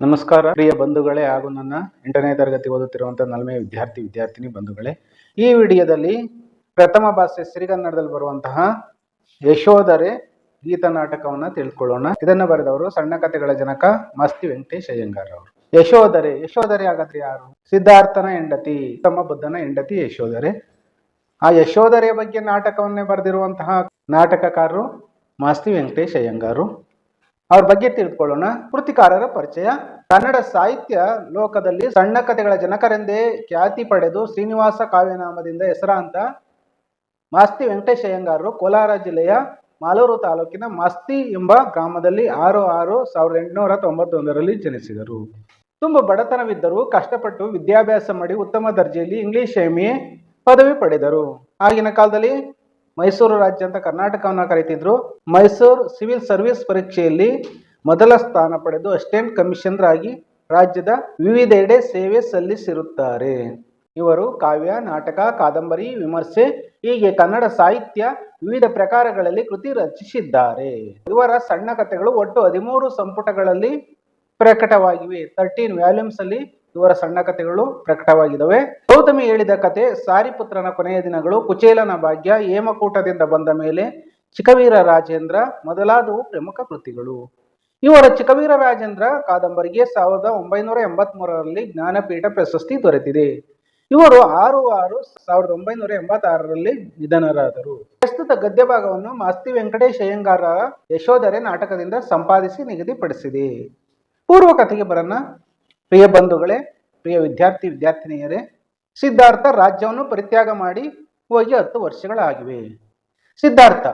ನಮಸ್ಕಾರ. ಪ್ರಿಯ ಬಂಧುಗಳೇ ಹಾಗೂ ನನ್ನ ಎಂಟನೇ ತರಗತಿ ಓದುತ್ತಿರುವಂತಹ ನಲ್ಮೇ ವಿದ್ಯಾರ್ಥಿ, ವಿದ್ಯಾರ್ಥಿನಿ ಬಂಧುಗಳೇ. ಈ ವಿಡಿಯೋದಲ್ಲಿ ಪ್ರಥಮ ಭಾಷೆ ಸಿರಿಗನ್ನಡದಲ್ಲಿ ಬರುವಂತಹ ಯಶೋಧರೆ ಗೀತ ನಾಟಕವನ್ನು ತಿಳ್ಕೊಳ್ಳೋಣ. ಇದನ್ನ ಬರೆದವರು ಸಣ್ಣ ಕಥೆಗಳ ಜನಕ ಮಸ್ತಿ ವೆಂಕಟೇಶ್ ಅಯ್ಯಂಗಾರ್ ಅವರು. ಯಶೋಧರೆ ಯಶೋಧರೆ ಆಗತ್ರಿ ಯಾರು? ಸಿದ್ಧಾರ್ಥನ ಹೆಂಡತಿ ತಮ್ಮ ಬುದ್ಧನ ಹೆಂಡತಿ ಯಶೋಧರೆ. ಆ ಯಶೋಧರೆಯ ಬಗ್ಗೆ ನಾಟಕವನ್ನೇ ಬರೆದಿರುವಂತಹ ನಾಟಕಕಾರರು ಮಾಸ್ತಿ ವೆಂಕಟೇಶ್ ಅಯ್ಯಂಗಾರು. ಅವ್ರ ಬಗ್ಗೆ ತಿಳ್ಕೊಳ್ಳೋಣ. ಕೃತಿಕಾರರ ಪರಿಚಯ. ಕನ್ನಡ ಸಾಹಿತ್ಯ ಲೋಕದಲ್ಲಿ ಸಣ್ಣ ಕಥೆಗಳ ಜನಕರೆಂದೇ ಖ್ಯಾತಿ ಪಡೆದು ಶ್ರೀನಿವಾಸ ಕಾವ್ಯನಾಮದಿಂದ ಹೆಸರಾಂತ ಮಾಸ್ತಿ ವೆಂಕಟೇಶ ಅಯ್ಯಂಗಾರರು ಕೋಲಾರ ಜಿಲ್ಲೆಯ ಮಾಲೂರು ತಾಲೂಕಿನ ಮಾಸ್ತಿ ಎಂಬ ಗ್ರಾಮದಲ್ಲಿ ಆರು ಆರು ಸಾವಿರದ ಎಂಟುನೂರ ತೊಂಬತ್ತೊಂದರಲ್ಲಿ ಜನಿಸಿದರು. ತುಂಬ ಬಡತನವಿದ್ದರೂ ಕಷ್ಟಪಟ್ಟು ವಿದ್ಯಾಭ್ಯಾಸ ಮಾಡಿ ಉತ್ತಮ ದರ್ಜೆಯಲ್ಲಿ ಇಂಗ್ಲಿಷ್ ಎ ಪದವಿ ಪಡೆದರು. ಆಗಿನ ಕಾಲದಲ್ಲಿ ಮೈಸೂರು ರಾಜ್ಯ ಅಂತ ಕರ್ನಾಟಕವನ್ನ ಕರೀತಿದ್ರು. ಮೈಸೂರು ಸಿವಿಲ್ ಸರ್ವಿಸ್ ಪರೀಕ್ಷೆಯಲ್ಲಿ ಮೊದಲ ಸ್ಥಾನ ಪಡೆದು ಅಸಿಸ್ಟೆಂಟ್ ಕಮಿಷನರ್ ಆಗಿ ರಾಜ್ಯದ ವಿವಿಧೆಡೆ ಸೇವೆ ಸಲ್ಲಿಸಿರುತ್ತಾರೆ. ಇವರು ಕಾವ್ಯ, ನಾಟಕ, ಕಾದಂಬರಿ ವಿಮರ್ಶೆ, ಹೀಗೆ ಕನ್ನಡ ಸಾಹಿತ್ಯ ವಿವಿಧ ಪ್ರಕಾರಗಳಲ್ಲಿ ಕೃತಿ ರಚಿಸಿದ್ದಾರೆ. ಇವರ ಸಣ್ಣ ಕಥೆಗಳು ಒಟ್ಟು ಹದಿಮೂರು ಸಂಪುಟಗಳಲ್ಲಿ ಪ್ರಕಟವಾಗಿವೆ. ತರ್ಟೀನ್ ವ್ಯಾಲ್ಯೂಮ್ಸ್ ಅಲ್ಲಿ ಇವರ ಸಣ್ಣ ಕಥೆಗಳು ಪ್ರಕಟವಾಗಿದ್ದಾವೆ. ಗೌತಮಿ ಹೇಳಿದ ಕತೆ ಸಾರಿಪುತ್ರನ ಕೊನೆಯ ದಿನಗಳು ಕುಚೇಲನ ಭಾಗ್ಯ ಹೇಮಕೂಟದಿಂದ ಬಂದ ಮೇಲೆ ಚಿಕ್ಕವೀರ ರಾಜೇಂದ್ರ ಮೊದಲಾದವು ಪ್ರಮುಖ ಕೃತಿಗಳು. ಇವರ ಚಿಕ್ಕವೀರ ರಾಜೇಂದ್ರ ಕಾದಂಬರಿಗೆ ಸಾವಿರದ ಒಂಬೈನೂರ ಎಂಬತ್ತ್ ಮೂರರಲ್ಲಿ ಜ್ಞಾನಪೀಠ ಪ್ರಶಸ್ತಿ ದೊರೆತಿದೆ. ಇವರು ಆರು ಆರು ಸಾವಿರದ ಒಂಬೈನೂರ ಎಂಬತ್ತಾರರಲ್ಲಿ ನಿಧನರಾದರು. ಪ್ರಸ್ತುತ ಗದ್ಯ ಭಾಗವನ್ನು ಮಾಸ್ತಿ ವೆಂಕಟೇಶ್ ಅಯ್ಯಂಗಾರ ಯಶೋಧರೆ ನಾಟಕದಿಂದ ಸಂಪಾದಿಸಿ ನಿಗದಿಪಡಿಸಿದೆ. ಪೂರ್ವ ಕಥೆಗೆ ಬರೋಣ. ಪ್ರಿಯ ಬಂಧುಗಳೇ ಪ್ರಿಯ ವಿದ್ಯಾರ್ಥಿ ವಿದ್ಯಾರ್ಥಿನಿಯರೇ ಸಿದ್ಧಾರ್ಥ ರಾಜ್ಯವನ್ನು ಪರಿತ್ಯಾಗ ಮಾಡಿ ಹೋಗಿ ಹತ್ತು ವರ್ಷಗಳಾಗಿವೆ. ಸಿದ್ಧಾರ್ಥ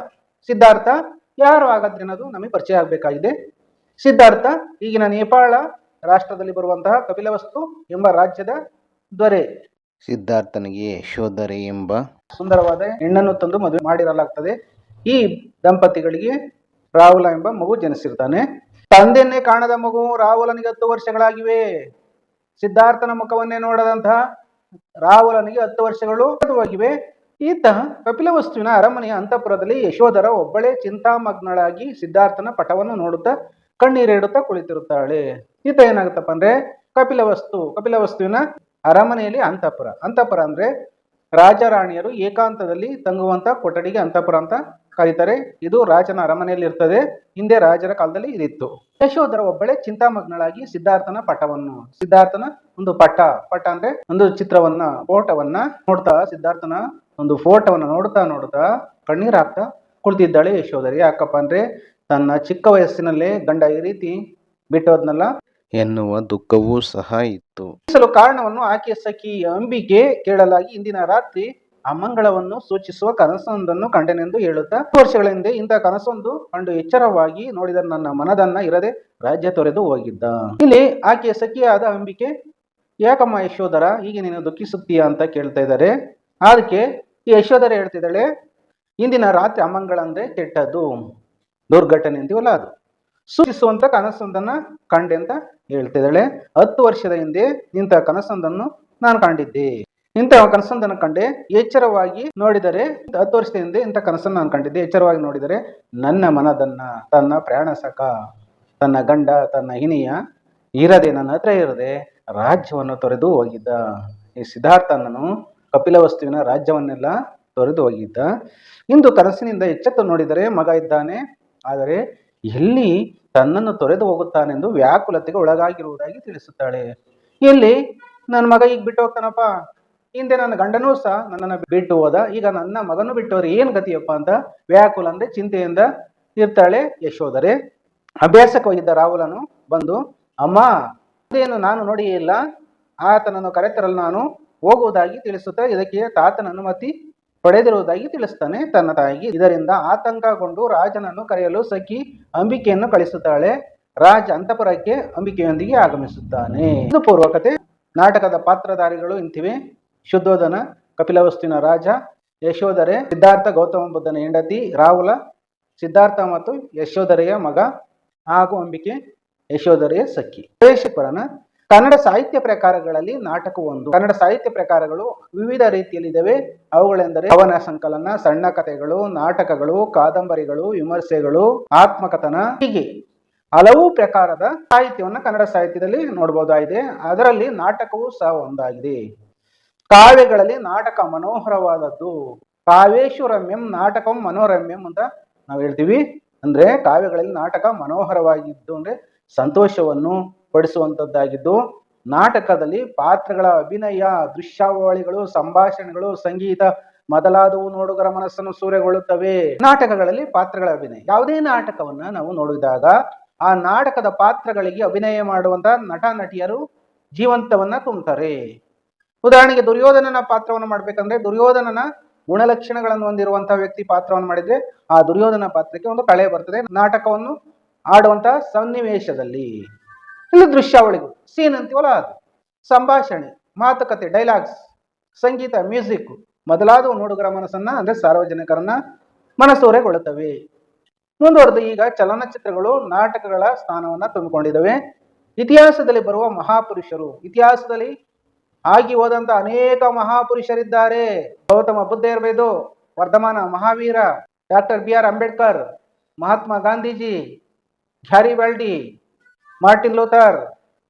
ಸಿದ್ಧಾರ್ಥ ಯಾರು ಹಾಗಾದ್ರೆ ಅನ್ನೋದು ನಮಗೆ ಪರಿಚಯ ಆಗಬೇಕಾಗಿದೆ. ಸಿದ್ಧಾರ್ಥ ಈಗಿನ ನೇಪಾಳ ರಾಷ್ಟ್ರದಲ್ಲಿ ಬರುವಂತಹ ಕಪಿಲವಸ್ತು ಎಂಬ ರಾಜ್ಯದ ದೊರೆ. ಸಿದ್ಧಾರ್ಥನಿಗೆ ಯಶೋಧರೆ ಎಂಬ ಸುಂದರವಾದ ಹೆಣ್ಣನ್ನು ತಂದು ಮದುವೆ ಮಾಡಿರಲಾಗ್ತದೆ. ಈ ದಂಪತಿಗಳಿಗೆ ರಾಹುಲ ಎಂಬ ಮಗು ಜನಿಸಿರ್ತಾನೆ. ತಂದೆಯನ್ನೇ ಕಾಣದ ಮಗು ರಾಹುಲನಿಗೆ ಹತ್ತು ವರ್ಷಗಳಾಗಿವೆ. ಸಿದ್ಧಾರ್ಥನ ಮುಖವನ್ನೇ ನೋಡದಂತಹ ರಾಹುಲನಿಗೆ ಹತ್ತು ವರ್ಷಗಳು ಆಗಿವೆ ಈತ ಕಪಿಲವಸ್ತುವಿನ ಅರಮನೆಯ ಅಂತಃಪುರದಲ್ಲಿ ಯಶೋಧರ ಒಬ್ಬಳೇ ಚಿಂತಾಮಗ್ನಳಾಗಿ ಸಿದ್ಧಾರ್ಥನ ಪಟವನ್ನು ನೋಡುತ್ತಾ ಕಣ್ಣೀರಿಡುತ್ತಾ ಕುಳಿತಿರುತ್ತಾಳೆ. ಈತ ಏನಾಗುತ್ತಪ್ಪ ಅಂದ್ರೆ ಕಪಿಲವಸ್ತು ಕಪಿಲವಸ್ತುವಿನ ಅರಮನೆಯಲ್ಲಿ ಅಂತಃಪುರ. ಅಂತಃಪುರ ಅಂದ್ರೆ ರಾಜರಾಣಿಯರು ಏಕಾಂತದಲ್ಲಿ ತಂಗುವಂತ ಕೊಠಡಿಗೆ ಅಂತಃಪುರ ಅಂತ ಕರೀತಾರೆ ಇದು ರಾಜನ ಅರಮನೆಯಲ್ಲಿ ಇರ್ತದೆ ಹಿಂದೆ ರಾಜರ ಕಾಲದಲ್ಲಿ ಇದಿತ್ತು. ಯಶೋಧರ ಒಬ್ಬಳೆ ಚಿಂತಾಮಗ್ನಳಾಗಿ ಸಿದ್ಧಾರ್ಥನ ಪಟವನ್ನು ಸಿದ್ಧಾರ್ಥನ ಒಂದು ಪಟ ಪಟ ಅಂದ್ರೆ ಒಂದು ಚಿತ್ರವನ್ನ ಫೋಟೋವನ್ನ ನೋಡ್ತಾ ಸಿದ್ಧಾರ್ಥನ ಒಂದು ಫೋಟೋವನ್ನ ನೋಡ್ತಾ ನೋಡ್ತಾ ಕಣ್ಣೀರ್ ಹಾಕ್ತಾ ಕುಳಿತಿದ್ದಾಳೆ ಯಶೋಧರಿ. ಯಾಕಪ್ಪ ಅಂದ್ರೆ ತನ್ನ ಚಿಕ್ಕ ವಯಸ್ಸಿನಲ್ಲೇ ಗಂಡ ಈ ರೀತಿ ಬಿಟ್ಟೋದ್ನಲ್ಲ? ಎನ್ನುವ ದುಃಖವೂ ಸಹ ಇತ್ತು. ಸಲು ಕಾರಣವನ್ನು ಆಕೆಯ ಸಖಿ ಅಂಬಿಗೆ ಕೇಳಲಾಗಿ ಇಂದಿನ ರಾತ್ರಿ ಅಮಂಗಳವನ್ನು ಸೂಚಿಸುವ ಕನಸೊಂದನ್ನು ಕಂಡೆನೆಂದು ಹೇಳುತ್ತಾ ವರ್ಷಗಳ ಹಿಂದೆ ಇಂಥ ಕನಸೊಂದು ಕಂಡು ಎಚ್ಚರವಾಗಿ ನೋಡಿದ ನನ್ನ ಮನದನ್ನ ಇರದೆ ರಾಜ್ಯ ತೊರೆದು ಹೋಗಿದ್ದ. ಇಲ್ಲಿ ಆಕೆಯ ಸಖಿಯಾದ ಅಂಬಿಕೆ, ಯಾಕಮ್ಮ ಯಶೋಧರ, ಹೀಗೆ ನೀನು ದುಃಖಿಸುತ್ತೀಯ ಅಂತ ಕೇಳ್ತಾ ಇದ್ದಾರೆ. ಅದಕ್ಕೆ ಈ ಯಶೋಧರ ಹೇಳ್ತಿದ್ದಾಳೆ, ಇಂದಿನ ರಾತ್ರಿ ಅಮಂಗಳ ಅಂದ್ರೆ ಕೆಟ್ಟದ್ದು, ದುರ್ಘಟನೆ ಅಂತೀವಲ್ಲ ಅದು. ಸೂಚಿಸುವಂತ ಕನಸೊಂದನ್ನ ಕಂಡೆ ಅಂತ ಹೇಳ್ತಿದ್ದಾಳೆ. ಹತ್ತು ವರ್ಷದ ಹಿಂದೆ ಇಂಥ ಕನಸೊಂದನ್ನು ನಾನು ಕಂಡಿದ್ದೆ. ಇಂಥ ಕನಸನ್ನು ಕಂಡೆ. ಎಚ್ಚರವಾಗಿ ನೋಡಿದರೆ, ಹತ್ತು ವರ್ಷದ ಹಿಂದೆ ಇಂಥ ಕನಸನ್ನು ಅನ್ಕೊಂಡಿದ್ದೆ ಕಂಡಿದ್ದೆ. ಎಚ್ಚರವಾಗಿ ನೋಡಿದರೆ, ನನ್ನ ಮನದನ್ನ, ತನ್ನ ಪ್ರಯಾಣ ಸಕ ತನ್ನ ಗಂಡ, ತನ್ನ ಹಿನಿಯ ಇರದೆ, ನನ್ನ ಹತ್ರ ಇರದೆ ರಾಜ್ಯವನ್ನು ತೊರೆದು ಹೋಗಿದ್ದ. ಈ ಸಿದ್ಧಾರ್ಥನನು ಕಪಿಲವಸ್ತುವಿನ ರಾಜ್ಯವನ್ನೆಲ್ಲ ತೊರೆದು ಹೋಗಿದ್ದ. ಇಂದು ಕನಸಿನಿಂದ ಎಚ್ಚೆತ್ತು ನೋಡಿದರೆ ಮಗ ಇದ್ದಾನೆ. ಆದರೆ ಎಲ್ಲಿ ತನ್ನನ್ನು ತೊರೆದು ಹೋಗುತ್ತಾನೆಂದು ವ್ಯಾಕುಲತೆಗೆ ಒಳಗಾಗಿರುವುದಾಗಿ ತಿಳಿಸುತ್ತಾಳೆ. ಎಲ್ಲಿ? ನನ್ನ ಮಗ ಈಗ ಬಿಟ್ಟು ಹೋಗ್ತಾನಪ್ಪ. ಹಿಂದೆ ನನ್ನ ಗಂಡನೂ ಸಹ ನನ್ನನ್ನು ಬಿಟ್ಟು ಹೋದ. ಈಗ ನನ್ನ ಮಗನು ಬಿಟ್ಟವ್ರೆ ಏನು ಗತಿಯಪ್ಪ ಅಂತ ವ್ಯಾಕುಲ ಅಂದ್ರೆ ಚಿಂತೆಯಿಂದ ಇರ್ತಾಳೆ ಯಶೋಧರೆ. ಅಭ್ಯಾಸಕ್ಕೆ ಹೋಗಿದ್ದ ರಾಹುಲನು ಬಂದು, ಅಮ್ಮ ಅದೇನು ನಾನು ನೋಡಿ ಇಲ್ಲ. ಆತನನ್ನು ಕರೆತರಲು ನಾನು ಹೋಗುವುದಾಗಿ ತಿಳಿಸುತ್ತಾ, ಇದಕ್ಕೆ ತಾತನ ಅನುಮತಿ ಪಡೆದಿರುವುದಾಗಿ ತಿಳಿಸ್ತಾನೆ ತನ್ನ ತಾಯಿಗೆ. ಇದರಿಂದ ಆತಂಕಗೊಂಡು ರಾಜನನ್ನು ಕರೆಯಲು ಸಖಿ ಅಂಬಿಕೆಯನ್ನು ಕಳಿಸುತ್ತಾಳೆ. ರಾಜ ಅಂತಪುರಕ್ಕೆ ಅಂಬಿಕೆಯೊಂದಿಗೆ ಆಗಮಿಸುತ್ತಾನೆ. ಇದು ಪೂರ್ವಕತೆ. ನಾಟಕದ ಪಾತ್ರಧಾರಿಗಳು ಇಂತಿವೆ. ಶುದ್ಧೋಧನ ಕಪಿಲವಸ್ತುವಿನ ರಾಜ, ಯಶೋಧರೆ, ಸಿದ್ಧಾರ್ಥ ಗೌತಮ ಬುದ್ಧನ ಹೆಂಡತಿ, ರಾಹುಲ, ಸಿದ್ಧಾರ್ಥ ಮತ್ತು ಯಶೋಧರೆಯ ಮಗ ಹಾಗೂ ಅಂಬಿಕೆ, ಯಶೋಧರೆಯ ಸಖಿ. ಪ್ರವೇಶಪರನ ಕನ್ನಡ ಸಾಹಿತ್ಯ ಪ್ರಕಾರಗಳಲ್ಲಿ ನಾಟಕ ಒಂದು. ಕನ್ನಡ ಸಾಹಿತ್ಯ ಪ್ರಕಾರಗಳು ವಿವಿಧ ರೀತಿಯಲ್ಲಿದ್ದಾವೆ. ಅವುಗಳೆಂದರೆ ಕವನ ಸಂಕಲನ, ಸಣ್ಣ ಕಥೆಗಳು, ನಾಟಕಗಳು, ಕಾದಂಬರಿಗಳು, ವಿಮರ್ಶೆಗಳು, ಆತ್ಮಕಥನ, ಹೀಗೆ. ಹಲವು ಪ್ರಕಾರದ ಸಾಹಿತ್ಯವನ್ನು ಕನ್ನಡ ಸಾಹಿತ್ಯದಲ್ಲಿ ನೋಡಬಹುದಾಗಿದೆ ಅದರಲ್ಲಿ ನಾಟಕವೂ ಸಹ ಒಂದಾಗಿದೆ. ಕಾವ್ಯಗಳಲ್ಲಿ ನಾಟಕ ಮನೋಹರವಾದದ್ದು. ಕಾವ್ಯೇಶು ರಮ್ಯಂ ನಾಟಕಂ ಮನೋರಮ್ಯಂ ಅಂತ ನಾವು ಹೇಳ್ತೀವಿ. ಅಂದ್ರೆ ಕಾವ್ಯಗಳಲ್ಲಿ ನಾಟಕ ಮನೋಹರವಾಗಿದ್ದು ಅಂದ್ರೆ ಸಂತೋಷವನ್ನು ಪಡಿಸುವಂತದ್ದಾಗಿದ್ದು. ನಾಟಕದಲ್ಲಿ ಪಾತ್ರಗಳ ಅಭಿನಯ, ದೃಶ್ಯಾವಳಿಗಳು, ಸಂಭಾಷಣೆಗಳು, ಸಂಗೀತ ಮೊದಲಾದವು ನೋಡುಗರ ಮನಸ್ಸನ್ನು ಸೂರೆಗೊಳ್ಳುತ್ತವೆ. ನಾಟಕಗಳಲ್ಲಿ ಪಾತ್ರಗಳ ಅಭಿನಯ. ಯಾವುದೇ ನಾಟಕವನ್ನ ನಾವು ನೋಡಿದಾಗ ಆ ನಾಟಕದ ಪಾತ್ರಗಳಿಗೆ ಅಭಿನಯ ಮಾಡುವಂತ ನಟ, ನಟಿಯರು ಜೀವಂತವನ್ನ ತುಂಬುತ್ತಾರೆ ಉದಾಹರಣೆಗೆ ದುರ್ಯೋಧನನ ಪಾತ್ರವನ್ನು ಮಾಡ್ಬೇಕಂದ್ರೆ ದುರ್ಯೋಧನನ ಗುಣಲಕ್ಷಣಗಳನ್ನು ಹೊಂದಿರುವಂತಹ ವ್ಯಕ್ತಿ ಪಾತ್ರವನ್ನು ಮಾಡಿದ್ರೆ ಆ ದುರ್ಯೋಧನ ಪಾತ್ರಕ್ಕೆ ಒಂದು ಕಳೆ ಬರ್ತದೆ. ನಾಟಕವನ್ನು ಆಡುವಂತಹ ಸನ್ನಿವೇಶದಲ್ಲಿ ಇಲ್ಲಿ ದೃಶ್ಯಾವಳಿಗಳು ಸೀನ್ ಅಂತೀವಲ್ಲ ಅದು. ಸಂಭಾಷಣೆ, ಮಾತುಕತೆ ಡೈಲಾಗ್ಸ್ ಸಂಗೀತ ಮ್ಯೂಸಿಕ್ ಮೊದಲಾದವು ನೋಡುಗರ ಮನಸ್ಸನ್ನ ಅಂದ್ರೆ ಸಾರ್ವಜನಿಕರನ್ನ ಮನಸೂರೆಗೊಳ್ಳುತ್ತವೆ. ಮುಂದುವರೆದು ಈಗ ಚಲನಚಿತ್ರಗಳು, ನಾಟಕಗಳ ಸ್ಥಾನವನ್ನ ತುಂಬಿಕೊಂಡಿದ್ದಾವೆ. ಇತಿಹಾಸದಲ್ಲಿ ಬರುವ ಮಹಾಪುರುಷರು, ಇತಿಹಾಸದಲ್ಲಿ ಆಗಿ ಹೋದಂತ ಅನೇಕ ಮಹಾಪುರುಷರಿದ್ದಾರೆ. ಗೌತಮ ಬುದ್ಧ ಇರಬಹುದು Vardhamana Mahavira, doctor B R Ambedkar, Mahatma Gandhiji Garibaldi Martin Luther,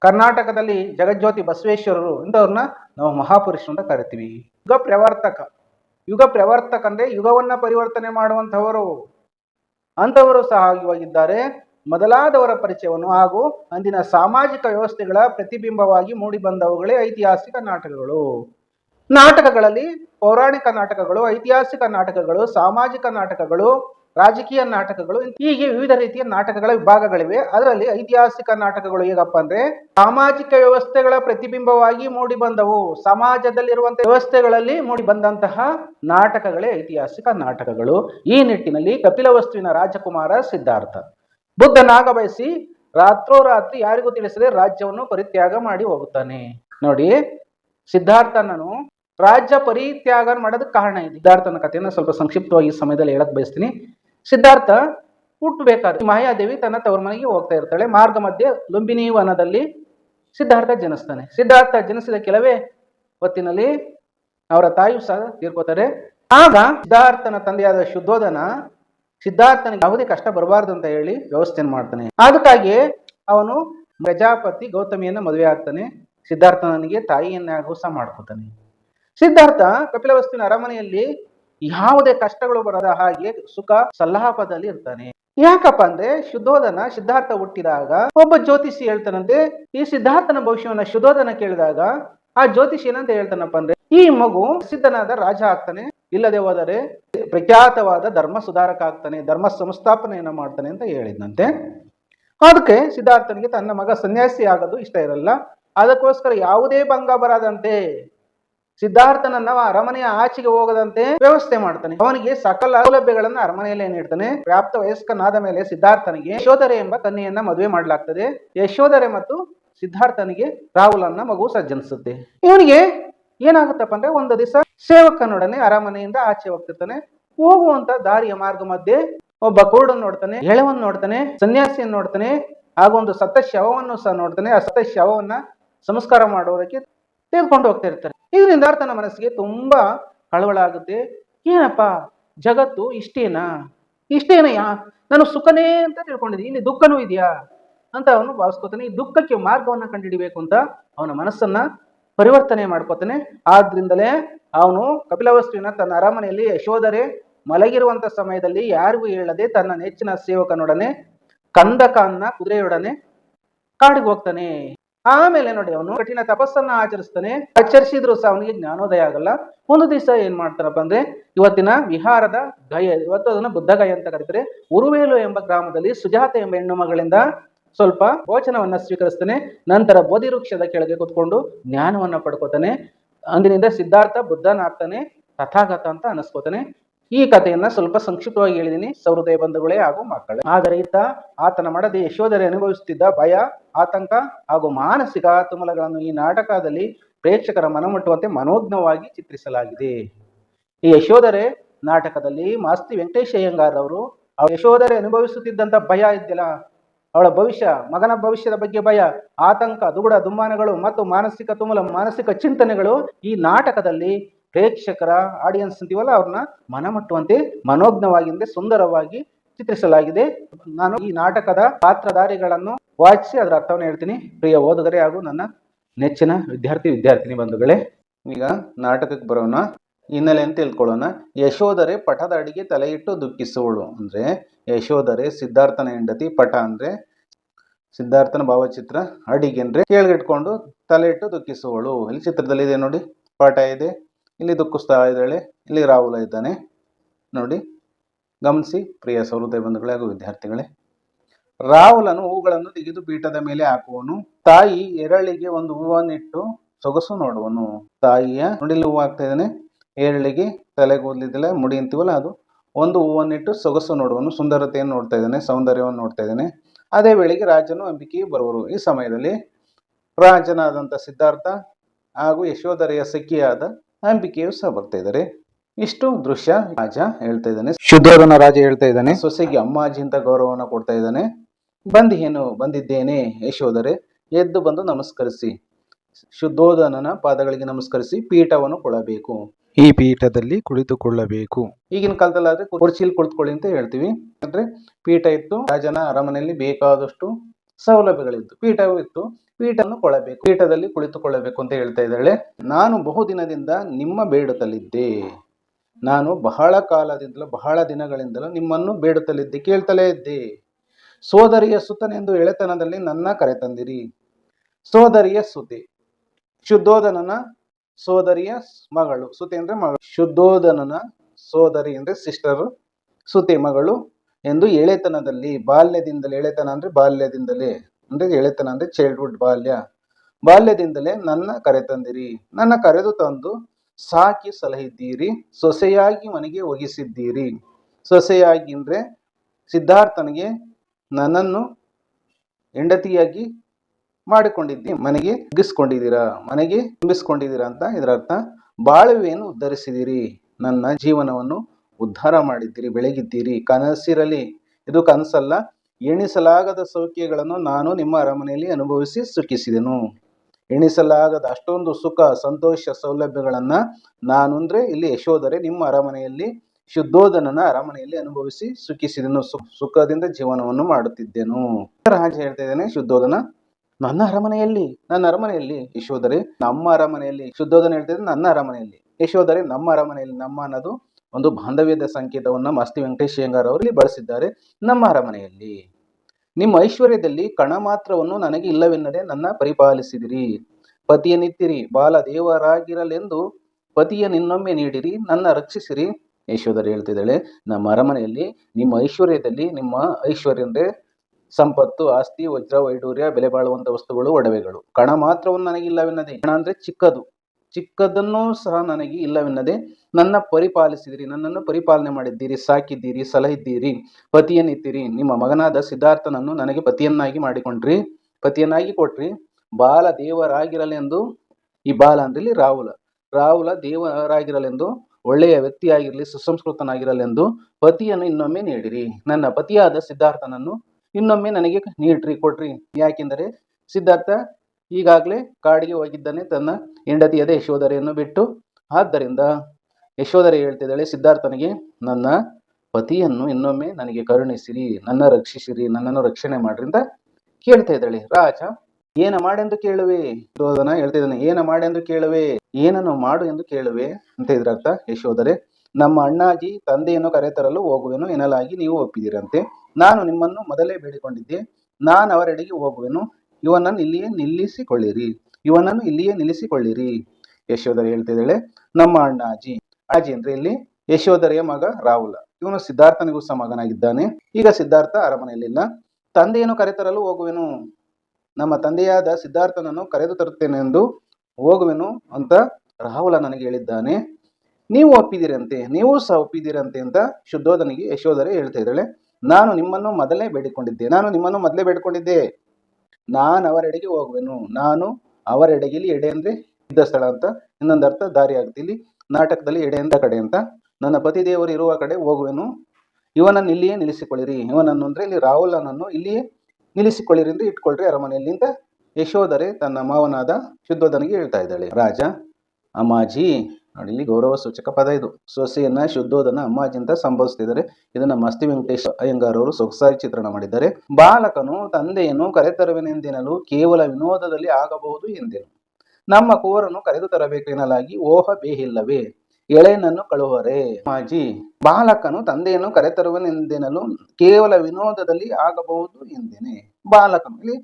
ಕರ್ನಾಟಕದಲ್ಲಿ ಜಗಜ್ಯೋತಿ ಬಸವೇಶ್ವರರು ಇಂಥವ್ರನ್ನ ನಾವು ಮಹಾಪುರುಷರು ಅಂತ ಕರಿತೀವಿ. ಯುಗ ಪ್ರವರ್ತಕ. ಯುಗ ಪ್ರವರ್ತಕ ಅಂದ್ರೆ ಯುಗವನ್ನ ಪರಿವರ್ತನೆ ಮಾಡುವಂಥವರು. ಅಂಥವರು ಸಹ ಇವಾಗಿದ್ದಾರೆ ಮೊದಲಾದವರ ಪರಿಚಯವನ್ನು ಹಾಗೂ ಅಂದಿನ ಸಾಮಾಜಿಕ ವ್ಯವಸ್ಥೆಗಳ ಪ್ರತಿಬಿಂಬವಾಗಿ ಮೂಡಿಬಂದವುಗಳೇ ಐತಿಹಾಸಿಕ ನಾಟಕಗಳು. ನಾಟಕಗಳಲ್ಲಿ ಪೌರಾಣಿಕ ನಾಟಕಗಳು, ಐತಿಹಾಸಿಕ ನಾಟಕಗಳು, ಸಾಮಾಜಿಕ ನಾಟಕಗಳು, ರಾಜಕೀಯ ನಾಟಕಗಳು ಹೀಗೆ ವಿವಿಧ ರೀತಿಯ ನಾಟಕಗಳ ವಿಭಾಗಗಳಿವೆ. ಅದರಲ್ಲಿ ಐತಿಹಾಸಿಕ ನಾಟಕಗಳು ಹೇಗಪ್ಪ ಅಂದ್ರೆ ಸಾಮಾಜಿಕ ವ್ಯವಸ್ಥೆಗಳ ಪ್ರತಿಬಿಂಬವಾಗಿ ಮೂಡಿ ಬಂದವು ಸಮಾಜದಲ್ಲಿರುವಂತಹ ವ್ಯವಸ್ಥೆಗಳಲ್ಲಿ ಮೂಡಿ ಬಂದಂತಹ ನಾಟಕಗಳೇ ಐತಿಹಾಸಿಕ ನಾಟಕಗಳು. ಈ ನಿಟ್ಟಿನಲ್ಲಿ ಕಪಿಲವಸ್ತುವಿನ ರಾಜಕುಮಾರ ಸಿದ್ಧಾರ್ಥ. ಬುದ್ಧನಾಗ ಬಯಸಿ ರಾತ್ರೋರಾತ್ರಿ ಯಾರಿಗೂ ತಿಳಿಸದೆ ರಾಜ್ಯವನ್ನು ಪರಿತ್ಯಾಗ ಮಾಡಿ ಹೋಗುತ್ತಾನೆ. ನೋಡಿ ಸಿದ್ಧಾರ್ಥನನು ರಾಜ್ಯ ಪರಿತ್ಯಾಗ ಮಾಡೋದಕ್ಕೆ ಕಾರಣ ಇದೆ. ಸಿದ್ಧಾರ್ಥನ ಕಥೆಯನ್ನು ಸ್ವಲ್ಪ ಸಂಕ್ಷಿಪ್ತವಾಗಿ ಈ ಸಮಯದಲ್ಲಿ ಹೇಳಕ್ ಬಯಸ್ತೀನಿ. ಸಿದ್ಧಾರ್ಥ ಹುಟ್ಟಬೇಕಾದ್ರೆ ಮಾಯಾದೇವಿ ತನ್ನ ತವರ ಮನೆಗೆ ಹೋಗ್ತಾ ಇರ್ತಾಳೆ. ಮಾರ್ಗ ಮಧ್ಯೆ ಲುಂಬಿನಿ ವನದಲ್ಲಿ ಸಿದ್ಧಾರ್ಥ ಜನಿಸ್ತಾನೆ. ಸಿದ್ಧಾರ್ಥ ಜನಿಸಿದ ಕೆಲವೇ ಹೊತ್ತಿನಲ್ಲಿ ಅವರ ತಾಯಿಯು ಸಹ ತೀರ್ಕೋತಾರೆ ಆಗ ಸಿದ್ಧಾರ್ಥನ ತಂದೆಯಾದ ಶುದ್ಧೋಧನ ಸಿದ್ಧಾರ್ಥನಿಗೆ ಯಾವುದೇ ಕಷ್ಟ ಬರಬಾರ್ದು ಅಂತ ಹೇಳಿ ವ್ಯವಸ್ಥೆಯನ್ನು ಮಾಡ್ತಾನೆ. ಅದಕ್ಕಾಗಿ ಅವನು ಪ್ರಜಾಪತಿ ಗೌತಮಿಯನ್ನ ಮದುವೆ ಆಗ್ತಾನೆ. ಸಿದ್ಧಾರ್ಥನಿಗೆ ತಾಯಿಯನ್ನಾಗೂ ಹೊಸ ಮಾಡ್ಕೋತಾನೆ. ಸಿದ್ಧಾರ್ಥ ಕಪಿಲವಸ್ತುವಿನ ಅರಮನೆಯಲ್ಲಿ ಯಾವುದೇ ಕಷ್ಟಗಳು ಬರದ ಹಾಗೆ ಸುಖ ಸಲ್ಲಾಹಪದಲ್ಲಿ ಇರ್ತಾನೆ. ಯಾಕಪ್ಪ ಅಂದ್ರೆ ಶುದ್ಧೋಧನ ಸಿದ್ಧಾರ್ಥ ಹುಟ್ಟಿದಾಗ ಒಬ್ಬ ಜ್ಯೋತಿಷಿ ಹೇಳ್ತಾನಂತೆ, ಈ ಸಿದ್ಧಾರ್ಥನ ಭವಿಷ್ಯವನ್ನ ಶುದ್ಧೋಧನ ಕೇಳಿದಾಗ ಆ ಜ್ಯೋತಿಷಿ ಏನಂತ ಹೇಳ್ತಾನಪ್ಪ ಅಂದ್ರೆ, ಈ ಮಗು ಸಿದ್ಧನಾದ ರಾಜ ಆಗ್ತಾನೆ. ಇಲ್ಲದೆ ಹೋದರೆ ಪ್ರಖ್ಯಾತವಾದ ಧರ್ಮ ಸುಧಾರಕ ಆಗ್ತಾನೆ ಧರ್ಮ ಸಂಸ್ಥಾಪನೆಯನ್ನ ಮಾಡ್ತಾನೆ ಅಂತ ಹೇಳಿದಂತೆ ಅದಕ್ಕೆ ಸಿದ್ಧಾರ್ಥನಿಗೆ ತನ್ನ ಮಗ ಸನ್ಯಾಸಿ ಆಗೋದು ಇಷ್ಟ ಇರಲ್ಲ. ಅದಕ್ಕೋಸ್ಕರ ಯಾವುದೇ ಭಂಗ ಬರದಂತೆ ಸಿದ್ಧಾರ್ಥನನ್ನ ಅರಮನೆಯ ಆಚೆಗೆ ಹೋಗದಂತೆ ವ್ಯವಸ್ಥೆ ಮಾಡ್ತಾನೆ. ಅವನಿಗೆ ಸಕಲ ಸೌಲಭ್ಯಗಳನ್ನ ಅರಮನೆಯಲ್ಲೇ ನೀಡ್ತಾನೆ. ವ್ಯಾಪ್ತ ವಯಸ್ಕನಾದ ಮೇಲೆ ಸಿದ್ಧಾರ್ಥನಿಗೆ ಯಶೋಧರೆ ಎಂಬ ಕನ್ಯೆಯನ್ನ ಮದುವೆ ಮಾಡಲಾಗ್ತದೆ. ಯಶೋಧರೆ ಮತ್ತು ಸಿದ್ಧಾರ್ಥನಿಗೆ ರಾಹುಲನ್ನ ಮಗು ಸಜ್ಜನಿಸುತ್ತೆ. ಇವನಿಗೆ ಏನಾಗುತ್ತಪ್ಪ ಅಂದ್ರೆ ಒಂದು ದಿವಸ ಸೇವಕನೊಡನೆ ಅರಮನೆಯಿಂದ ಆಚೆ ಹೋಗ್ತಿರ್ತಾನೆ. ಹೋಗುವಂತ ದಾರಿಯ ಮಾರ್ಗ ಮಧ್ಯೆ ಒಬ್ಬ ಕುರುಡನ್ ನೋಡ್ತಾನೆ, ಎಳೆವನ್ ನೋಡ್ತಾನೆ ಸನ್ಯಾಸಿಯನ್ನು ನೋಡ್ತಾನೆ ಹಾಗೂ ಒಂದು ಸತ್ತ ಶವವನ್ನು ಸಹ ನೋಡ್ತಾನೆ. ಆ ಸತ್ತ ಶವವನ್ನ ಸಂಸ್ಕಾರ ಮಾಡೋದಕ್ಕೆ ತೆಗೆದುಕೊಂಡು ಹೋಗ್ತಾ ಇರ್ತಾರೆ ಇದರಿಂದ ತನ್ನ ಮನಸ್ಸಿಗೆ ತುಂಬಾ ಕಳವಳ ಆಗುತ್ತೆ. ಏನಪ್ಪ, ಜಗತ್ತು ಇಷ್ಟೇನಾ? ಇಷ್ಟೇನಯ್ಯ ನಾನು ಸುಖನೇ ಅಂತ ತಿಳ್ಕೊಂಡಿದ್ದೀನಿ. ಇಲ್ಲಿ ದುಃಖನೂ ಇದೆಯಾ? ಅಂತ ಅವನು ಭಾವಿಸ್ಕೋತಾನೆ. ಈ ದುಃಖಕ್ಕೆ ಮಾರ್ಗವನ್ನ ಕಂಡುಹಿಡಿಬೇಕು ಅಂತ ಅವನ ಮನಸ್ಸನ್ನ ಪರಿವರ್ತನೆ ಮಾಡ್ಕೋತಾನೆ. ಆದ್ರಿಂದಲೇ ಅವನು ಕಪಿಲವಸ್ತುವಿನ ತನ್ನ ಅರಮನೆಯಲ್ಲಿ ಯಶೋಧರೆ ಮಲಗಿರುವಂತ ಸಮಯದಲ್ಲಿ ಯಾರಿಗೂ ಹೇಳದೆ ತನ್ನ ನೆಚ್ಚಿನ ಸೇವಕನೊಡನೆ, ಕಂದಕನ್ನ ಕುದುರೆಯೊಡನೆ ಕಾಡಿಗೆ ಹೋಗ್ತಾನೆ. ಆಮೇಲೆ ನೋಡಿ ಅವನು ಕಠಿಣ ತಪಸ್ಸನ್ನ ಆಚರಿಸ್ತಾನೆ. ಆಚರಿಸಿದ್ರು ಸಹ ಅವನಿಗೆ ಜ್ಞಾನೋದಯ ಆಗಲ್ಲ. ಒಂದು ದಿವಸ ಏನ್ ಮಾಡ್ತಾರಪ್ಪ ಅಂದ್ರೆ, ಇವತ್ತಿನ ವಿಹಾರದ ಗಯ, ಇವತ್ತು ಅದನ್ನ ಬುದ್ಧ ಗಯ ಅಂತ ಕರೀತಾರೆ. ಉರುವೇಲು ಎಂಬ ಗ್ರಾಮದಲ್ಲಿ ಸುಜಾತ ಎಂಬ ಹೆಣ್ಣು ಮಗಳಿಂದ ಸ್ವಲ್ಪ ಭೋಜನವನ್ನ ಸ್ವೀಕರಿಸ್ತಾನೆ, ನಂತರ ಬೋಧಿ ವೃಕ್ಷದ ಕೆಳಗೆ ಕೂತ್ಕೊಂಡು ಜ್ಞಾನವನ್ನ ಪಡ್ಕೋತಾನೆ, ಅಂದಿನಿಂದ ಸಿದ್ಧಾರ್ಥ ಬುದ್ಧನಾಗ್ತಾನೆ ತಥಾಗತ ಅಂತ ಅನಿಸ್ಕೋತಾನೆ. ಈ ಕಥೆಯನ್ನ ಸ್ವಲ್ಪ ಸಂಕ್ಷಿಪ್ತವಾಗಿ ಹೇಳಿದೀನಿ, ಸಹೃದಯ ಬಂಧುಗಳೇ ಹಾಗೂ ಮಕ್ಕಳೇ. ಆದರೆ ಈತ ಆತನ ಮಾಡದೆ ಯಶೋಧರೆ ಅನುಭವಿಸುತ್ತಿದ್ದ ಭಯ, ಆತಂಕ ಹಾಗೂ ಮಾನಸಿಕ ತುಮಲಗಳನ್ನು ಈ ನಾಟಕದಲ್ಲಿ ಪ್ರೇಕ್ಷಕರ ಮನಮುಟ್ಟುವಂತೆ ಮನೋಜ್ಞವಾಗಿ ಚಿತ್ರಿಸಲಾಗಿದೆ. ಈ ಯಶೋಧರೆ ನಾಟಕದಲ್ಲಿ ಮಾಸ್ತಿ ವೆಂಕಟೇಶ್ ಅಯ್ಯಂಗಾರ್ ಅವರು, ಯಶೋಧರೆ ಅನುಭವಿಸುತ್ತಿದ್ದಂತ ಭಯ ಇದೆಯಲ್ಲ ಅವಳ ಭವಿಷ್ಯ, ಮಗನ ಭವಿಷ್ಯದ ಬಗ್ಗೆ ಭಯ, ಆತಂಕ, ದುಗುಡ ದುಮ್ಮಾನಗಳು ಮತ್ತು ಮಾನಸಿಕ ತುಮಲ, ಮಾನಸಿಕ ಚಿಂತನೆಗಳು ಈ ನಾಟಕದಲ್ಲಿ ಪ್ರೇಕ್ಷಕರ ಆಡಿಯನ್ಸ್ ಅಂತೀವಲ್ಲ, ಅವ್ರನ್ನ ಮನಮಟ್ಟುವಂತೆ ಮನೋಜ್ಞವಾಗಿ ಅಂದ್ರೆ ಸುಂದರವಾಗಿ ಚಿತ್ರಿಸಲಾಗಿದೆ. ನಾನು ಈ ನಾಟಕದ ಪಾತ್ರಧಾರಿಗಳನ್ನು ವಾಚಿಸಿ ಅದರ ಅರ್ಥವನ್ನು ಹೇಳ್ತೀನಿ. ಪ್ರಿಯ ಓದುಗರೇ ಹಾಗೂ ನನ್ನ ನೆಚ್ಚಿನ ವಿದ್ಯಾರ್ಥಿ, ವಿದ್ಯಾರ್ಥಿನಿ ಬಂಧುಗಳೇ, ಈಗ ನಾಟಕಕ್ಕೆ ಬರೋಣ. ಹಿನ್ನೆಲೆ ಅಂತ ತಿಳ್ಕೊಳ್ಳೋಣ. ಯಶೋಧರೆ ಪಟದ ಅಡಿಗೆ ತಲೆ ಇಟ್ಟು ದುಃಖಿಸುವಳು. ಅಂದ್ರೆ ಯಶೋಧರೆ ಸಿದ್ಧಾರ್ಥನ ಹೆಂಡತಿ ಪಟ ಅಂದ್ರೆ ಸಿದ್ಧಾರ್ಥನ ಭಾವಚಿತ್ರ ಅಡಿಗೆ ಅಂದ್ರೆ ಕೇಳಿಗಿಟ್ಕೊಂಡು ತಲೆ ಇಟ್ಟು ದುಃಖಿಸುವಳು. ಇಲ್ಲಿ ಚಿತ್ರದಲ್ಲಿ ಇದೆ ನೋಡಿ. ಪಾಠ ಇದೆ. ಇಲ್ಲಿ ದುಃಖಿಸ್ತಾ ಇದ್ದಾಳೆ. ಇಲ್ಲಿ ರಾಹುಲ ಇದ್ದಾನೆ. ನೋಡಿ. ಗಮನಿಸಿ ಪ್ರಿಯ ಸೌಹೃದಯ ಬಂಧುಗಳೇ ಹಾಗೂ ವಿದ್ಯಾರ್ಥಿಗಳೇ. ರಾಹುಲನು ಹೂಗಳನ್ನು ತೆಗೆದು ಪೀಠದ ಮೇಲೆ ಹಾಕುವನು. ತಾಯಿ ಎರಳಿಗೆ ಒಂದು ಹೂವನ್ನಿಟ್ಟು ಸೊಗಸು ನೋಡುವನು. ತಾಯಿಯ ನೋಡಿಲಿ ಹೂವು ಹಾಕ್ತಾ ಇದ್ದಾನೆ. ಎರಳಿಗೆ ತಲೆಗೂದಲಿದೆಲೆ ಮುಡಿ ಅಂತೀವಲ್ಲ ಅದು. ಒಂದು ಹೂವನ್ನಿಟ್ಟು ಸೊಗಸು ನೋಡುವನು ಸುಂದರತೆಯನ್ನು ನೋಡ್ತಾ ಇದ್ದಾನೆ, ಸೌಂದರ್ಯವನ್ನು ನೋಡ್ತಾ ಇದ್ದಾನೆ. ಅದೇ ವೇಳೆಗೆ ರಾಜನು ಅಂಬಿಕೆಗೆ ಬರುವರು. ಈ ಸಮಯದಲ್ಲಿ ರಾಜನಾದಂಥ ಸಿದ್ಧಾರ್ಥ ಹಾಗೂ ಯಶೋಧರೆಯ ಸಖಿಯಾದ ಅಂಬಿಕೆಯು ಸಹ ಬರ್ತಾ ಇದ್ದಾರೆ. ಇಷ್ಟು ದೃಶ್ಯ ರಾಜ ಹೇಳ್ತಾ ಇದ್ದಾನೆ. ಶುದ್ಧೋಧನ ರಾಜ ಹೇಳ್ತಾ ಇದ್ದಾನೆ. ಸೊಸೆಗೆ ಅಮ್ಮಾಜಿ ಅಂತ ಗೌರವವನ್ನು ಕೊಡ್ತಾ ಇದ್ದಾನೆ. ಬಂದು ಏನು, ಬಂದಿದ್ದೇನೆ ಯಶೋಧರೆ, ಎದ್ದು ಬಂದು ನಮಸ್ಕರಿಸಿ. ಶುದ್ಧೋಧನನ ಪಾದಗಳಿಗೆ ನಮಸ್ಕರಿಸಿ ಪೀಠವನ್ನು ಕೊಡಬೇಕು. ಈ ಪೀಠದಲ್ಲಿ ಕುಳಿತುಕೊಳ್ಳಬೇಕು. ಈಗಿನ ಕಾಲದಲ್ಲಿ ಆದ್ರೆ ಕುಳಿತುಕೊಳ್ಳಿ ಅಂತ ಹೇಳ್ತೀವಿ. ಅಂದ್ರೆ ಪೀಠ ಇತ್ತು, ರಾಜನ ಅರಮನೆಯಲ್ಲಿ ಬೇಕಾದಷ್ಟು ಸೌಲಭ್ಯಗಳಿತ್ತು. ಪೀಠವೂ ಇತ್ತು, ಪೀಠವನ್ನು ಕೊಳ್ಳಬೇಕು ಪೀಠದಲ್ಲಿ ಕುಳಿತುಕೊಳ್ಳಬೇಕು ಅಂತ ಹೇಳ್ತಾ ಇದ್ದಾಳೆ. ನಾನು ಬಹುದಿನದಿಂದ ನಿಮ್ಮ ಬೇಡುತ್ತಲಿದ್ದೆ ನಾನು ಬಹಳ ಕಾಲದಿಂದಲೂ, ಬಹಳ ದಿನಗಳಿಂದಲೂ ನಿಮ್ಮನ್ನು ಬೇಡುತ್ತಲಿದ್ದೆ ಕೇಳ್ತಲೇ ಇದ್ದೆ. ಸೋದರಿಯ ಸುತನೆಂದು ಎಳೆತನದಲ್ಲಿ ನನ್ನ ಕರೆತಂದಿರಿ ಸೋದರಿಯ ಸುತೆ ಶುದ್ಧೋಧನನ ಸೋದರಿಯ ಮಗಳು. ಸುತೆ ಅಂದ್ರೆ ಮಗಳು ಶುದ್ಧೋಧನನ ಸೋದರಿ ಅಂದರೆ ಸಿಸ್ಟರು ಸುತೆ ಮಗಳು ಎಂದು ಎಳೆತನದಲ್ಲಿ, ಬಾಲ್ಯದಿಂದಲೇ, ಎಳೆತನ ಅಂದ್ರೆ ಬಾಲ್ಯದಿಂದಲೇ, ಅಂದ್ರೆ ಎಳೆತನ ಅಂದ್ರೆ ಚೈಲ್ಡ್ಹುಡ್ ಬಾಲ್ಯ. ಬಾಲ್ಯದಿಂದಲೇ ನನ್ನ ಕರೆತಂದಿರಿ ನನ್ನ ಕರೆದು ತಂದು ಸಾಕಿ ಸಲಹಿದ್ದೀರಿ. ಸೊಸೆಯಾಗಿ ಮನೆಗೆ ಒಗಿಸಿದ್ದೀರಿ. ಸೊಸೆಯಾಗಿ ಅಂದರೆ ಸಿದ್ಧಾರ್ಥನಿಗೆ ನನ್ನನ್ನು ಹೆಂಡತಿಯಾಗಿ ಮಾಡಿಕೊಂಡಿದ್ದಿ. ಮನೆಗೆ ಮುಗಿಸ್ಕೊಂಡಿದ್ದೀರಾ? ಮನೆಗೆ ತುಂಬಿಸ್ಕೊಂಡಿದ್ದೀರಾ ಅಂತ ಇದರ ಅರ್ಥ ಬಾಳುವೆಯನ್ನು ಉದ್ಧರಿಸಿದಿರಿ. ನನ್ನ ಜೀವನವನ್ನು ಉದ್ಧಾರ ಮಾಡಿದ್ದೀರಿ, ಬೆಳಗಿದ್ದೀರಿ. ಕನಸಿರಲಿ. ಇದು ಕನಸಲ್ಲ. ಎಣಿಸಲಾಗದ ಸೌಖ್ಯಗಳನ್ನು ನಾನು ನಿಮ್ಮ ಅರಮನೆಯಲ್ಲಿ ಅನುಭವಿಸಿ ಸುಖಿಸಿದೆನು. ಎಣಿಸಲಾಗದ ಅಷ್ಟೊಂದು ಸುಖ, ಸಂತೋಷ, ಸೌಲಭ್ಯಗಳನ್ನು ನಾನು ಅಂದರೆ ಇಲ್ಲಿ ಯಶೋಧರೆ ನಿಮ್ಮ ಅರಮನೆಯಲ್ಲಿ ಶುದ್ಧೋಧನನ ಅರಮನೆಯಲ್ಲಿ ಅನುಭವಿಸಿ ಸುಖಿಸಿದೆನು. ಸುಖದಿಂದ ಜೀವನವನ್ನು ಮಾಡುತ್ತಿದ್ದೆನು. ರಾಜ ಹೇಳ್ತಾ ಇದ್ದೇನೆ ಶುದ್ಧೋಧನ ನನ್ನ ಅರಮನೆಯಲ್ಲಿ ನನ್ನ ಅರಮನೆಯಲ್ಲಿ, ಯಶೋಧರೆ, ನಮ್ಮ ಅರಮನೆಯಲ್ಲಿ ಶುದ್ಧೋಧನ ಹೇಳ್ತಿದ್ರೆ ನನ್ನ ಅರಮನೆಯಲ್ಲಿ. ಯಶೋಧರೆ, ನಮ್ಮ ಅರಮನೆಯಲ್ಲಿ ನಮ್ಮ ಅನ್ನೋದು ಒಂದು ಬಾಂಧವ್ಯದ ಸಂಕೇತವನ್ನ ಮಸ್ತಿ ವೆಂಕಟೇಶ್ ಶೇಂಗಾರ್ ಅವರು ಇಲ್ಲಿ ಬಳಸಿದ್ದಾರೆ. ನಮ್ಮ ಅರಮನೆಯಲ್ಲಿ, ನಿಮ್ಮ ಐಶ್ವರ್ಯದಲ್ಲಿ ಕಣ ಮಾತ್ರವನ್ನು ನನಗೆ ಇಲ್ಲವೆನ್ನದೆ ನನ್ನ ಪರಿಪಾಲಿಸಿದಿರಿ. ಪತಿಯನಿತ್ತಿರಿ ಬಾಲ ದೇವರಾಗಿರಲೆಂದು ಪತಿಯ ನಿನ್ನೊಮ್ಮೆ ನೀಡಿರಿ, ನನ್ನ ರಕ್ಷಿಸಿರಿ. ಯಶೋಧರ್ ಹೇಳ್ತಿದ್ದಾಳೆ, ನಮ್ಮ ಅರಮನೆಯಲ್ಲಿ, ನಿಮ್ಮ ಐಶ್ವರ್ಯದಲ್ಲಿ, ನಿಮ್ಮ ಐಶ್ವರ್ಯ ಅಂದ್ರೆ ಸಂಪತ್ತು, ಆಸ್ತಿ, ವಜ್ರ ವೈಡೂರ್ಯ ಬೆಲೆ ಬಾಳುವಂಥ ವಸ್ತುಗಳು, ಒಡವೆಗಳು. ಕಣ ಮಾತ್ರವನ್ನು ನನಗೆ ಇಲ್ಲವೆನ್ನದೆ. ಕಣ ಅಂದ್ರೆ ಚಿಕ್ಕದು. ಚಿಕ್ಕದನ್ನೂ ಸಹ ನನಗೆ ಇಲ್ಲವೆನ್ನದೆ. ನನ್ನ ಪರಿಪಾಲಿಸಿದಿರಿ, ನನ್ನನ್ನು ಪರಿಪಾಲನೆ ಮಾಡಿದ್ದೀರಿ, ಸಾಕಿದ್ದೀರಿ, ಸಲಹಿದ್ದೀರಿ ಪತಿಯನ್ನಿತ್ತೀರಿ ನಿಮ್ಮ ಮಗನಾದ ಸಿದ್ಧಾರ್ಥನನ್ನು ನನಗೆ ಪತಿಯನ್ನಾಗಿ ಮಾಡಿಕೊಂಡ್ರಿ. ಪತಿಯನ್ನಾಗಿ ಕೊಟ್ರಿ. ಬಾಲ ದೇವರಾಗಿರಲೆಂದು, ಈ ಬಾಲ ಅಂದ್ರೆ ರಾಹುಲ. ರಾಹುಲ ದೇವರಾಗಿರಲೆಂದು, ಒಳ್ಳೆಯ ವ್ಯಕ್ತಿಯಾಗಿರಲಿ, ಸುಸಂಸ್ಕೃತನಾಗಿರಲೆಂದು ಪತಿಯನ್ನು ಇನ್ನೊಮ್ಮೆ ನೀಡಿರಿ. ನನ್ನ ಪತಿಯಾದ ಸಿದ್ಧಾರ್ಥನನ್ನು ಇನ್ನೊಮ್ಮೆ ನನಗೆ ನೀಡ್ರಿ ಕೊಟ್ರಿ. ಯಾಕೆಂದರೆ ಸಿದ್ಧಾರ್ಥ ಈಗಾಗಲೇ ಕಾಡಿಗೆ ಹೋಗಿದ್ದಾನೆ. ತನ್ನ ಹೆಂಡತಿಯಾದ ಯಶೋಧರೆಯನ್ನು ಬಿಟ್ಟು. ಆದ್ದರಿಂದ ಯಶೋಧರೆ ಹೇಳ್ತಿದ್ದಾಳೆ, ಸಿದ್ಧಾರ್ಥನಿಗೆ, ನನ್ನ ಪತಿಯನ್ನು ಇನ್ನೊಮ್ಮೆ ನನಗೆ ಕರುಣಿಸಿರಿ, ನನ್ನ ರಕ್ಷಿಸಿರಿ, ನನ್ನನ್ನು ರಕ್ಷಣೆ ಮಾಡ್ರಿ ಅಂತ ಕೇಳ್ತಾ ಇದ್ದಾಳೆ. ರಾಜ, ಏನ ಮಾಡೆಂದು ಕೇಳುವೆ? ಯಶೋಧನ ಹೇಳ್ತಿದ್ದಾನೆ, ಏನ ಮಾಡೆಂದು ಕೇಳುವೆ? ಏನನ್ನು ಮಾಡು ಎಂದು ಕೇಳುವೆ ಅಂತ ಇದ್ರರ್ಥ ಯಶೋಧರೆ, ನಮ್ಮ ಅಣ್ಣಾಜಿ ತಂದೆಯನ್ನು ಕರೆತರಲು ಹೋಗುವೆನು ಎನ್ನಲಾಗಿ ನೀವು ಒಪ್ಪಿದಿರಂತೆ. ನಾನು ನಿಮ್ಮನ್ನು ಮೊದಲೇ ಬೇಡಿಕೊಂಡಿದ್ದೆ, ನಾನು ಅವರೆಡೆಗೆ ಹೋಗುವೆನು. ಇವನನ್ನು ಇಲ್ಲಿಯೇ ನಿಲ್ಲಿಸಿಕೊಳ್ಳಿರಿ. ಇವನನ್ನು ಇಲ್ಲಿಯೇ ನಿಲ್ಲಿಸಿಕೊಳ್ಳಿರಿ. ಯಶೋಧರೆ ಹೇಳ್ತಿದ್ದಾಳೆ, ನಮ್ಮ ಅಣ್ಣಾಜಿ ಅಜ್ಜಿ. ಅಂದ್ರೆ ಇಲ್ಲಿ ಯಶೋಧರೆಯ ಮಗ ರಾಹುಲ. ಇವನು ಸಿದ್ಧಾರ್ಥನಿಗೂ ಸಹ ಮಗನಾಗಿದ್ದಾನೆ ಈಗ ಸಿದ್ಧಾರ್ಥ ಅರಮನೆಯಲ್ಲಿಲ್ಲ. ತಂದೆಯನ್ನು ಕರೆತರಲು ಹೋಗುವೆನು. ನಮ್ಮ ತಂದೆಯಾದ ಸಿದ್ಧಾರ್ಥನನ್ನು ಕರೆದು ತರುತ್ತೇನೆ ಎಂದು ಹೋಗುವೆನು ಅಂತ ರಾಹುಲ ನನಗೆ ಹೇಳಿದ್ದಾನೆ. ನೀವು ಒಪ್ಪಿದಿರಂತೆ, ನೀವು ಸಹ ಒಪ್ಪಿದಿರಂತೆ ಅಂತ ಶುದ್ಧೋಧನಿಗೆ ಯಶೋಧರೆ ಹೇಳ್ತಾ ಇದ್ದಾಳೆ ನಾನು ನಿಮ್ಮನ್ನು ಮೊದಲೇ ಬೇಡಿಕೊಂಡಿದ್ದೆ. ನಾನು ನಿಮ್ಮನ್ನು ಮೊದಲೇ ಬೇಡಿಕೊಂಡಿದ್ದೆ. ನಾನು ಅವರೆಡೆಗೆ ಹೋಗುವೆನು. ನಾನು ಅವರೆಡೆಗೆ ಇಲ್ಲಿ ಎಡೆ ಅಂದ್ರೆ ಇದ್ದ ಸ್ಥಳ ಅಂತ, ಇನ್ನೊಂದು ಅರ್ಥ ದಾರಿ ಆಗುತ್ತೆ. ಇಲ್ಲಿ ನಾಟಕದಲ್ಲಿ ಎಡೆ ಅಂತ, ಕಡೆ ಅಂತ. ನನ್ನ ಪತಿದೇವರು ಇರುವ ಕಡೆ ಹೋಗುವೆನು. ಇವನನ್ನು ಇಲ್ಲಿಯೇ ನಿಲ್ಲಿಸಿಕೊಳ್ಳಿರಿ. ಇವನನ್ನು ಅಂದ್ರೆ ಇಲ್ಲಿ ರಾಹುಲನನ್ನು ಇಲ್ಲಿಯೇ ನಿಲ್ಲಿಸಿಕೊಳ್ಳಿರಿ ಅಂದ್ರೆ ಇಟ್ಕೊಳ್ರಿ ಅರಮನೆಯಲ್ಲಿಂದ ಯಶೋಧರೆ ತನ್ನ ಮಾವನಾದ ಶುದ್ಧೋಧನಿಗೆ ಹೇಳ್ತಾ ಇದ್ದಾಳೆ. ರಾಜ, ಅಮ್ಮಾಜಿ ನೋಡಿ, ಇಲ್ಲಿ ಗೌರವ ಸೂಚಕ ಪದ ಇದು. ಸೊಸೆಯನ್ನ ಶುದ್ಧೋದನ ಅಮ್ಮಾಜಿ ಅಂತ ಸಂಬೋಧಿಸ್ತಿದ್ದಾರೆ ಇದನ್ನ ಮಸ್ತಿ ವೆಂಕಟೇಶ್ ಅಯ್ಯಂಗಾರ್ ಅವರು ಸೊಗಸಾಗಿ ಚಿತ್ರಣ ಮಾಡಿದ್ದಾರೆ. ಬಾಲಕನು ತಂದೆಯನ್ನು ಕರೆತರುವೆನೆಂದೆನಲು ಕೇವಲ ವಿನೋದದಲ್ಲಿ ಆಗಬಹುದು ಎಂದೆನು. ನಮ್ಮ ಕೂರನ್ನು ಕರೆದು ತರಬೇಕು ಎನ್ನಲಾಗಿ ಓಹ ಬೇಹಿಲ್ಲವೇ, ಎಳೆನನ್ನು ಕಳುವರೆ ಮಾಜಿ ಬಾಲಕನು ತಂದೆಯನ್ನು ಕರೆತರುವನೆಂದೆನಲು ಕೇವಲ ವಿನೋದದಲ್ಲಿ ಆಗಬಹುದು ಎಂದೇನೆ. ಬಾಲಕನು, ಇಲ್ಲಿ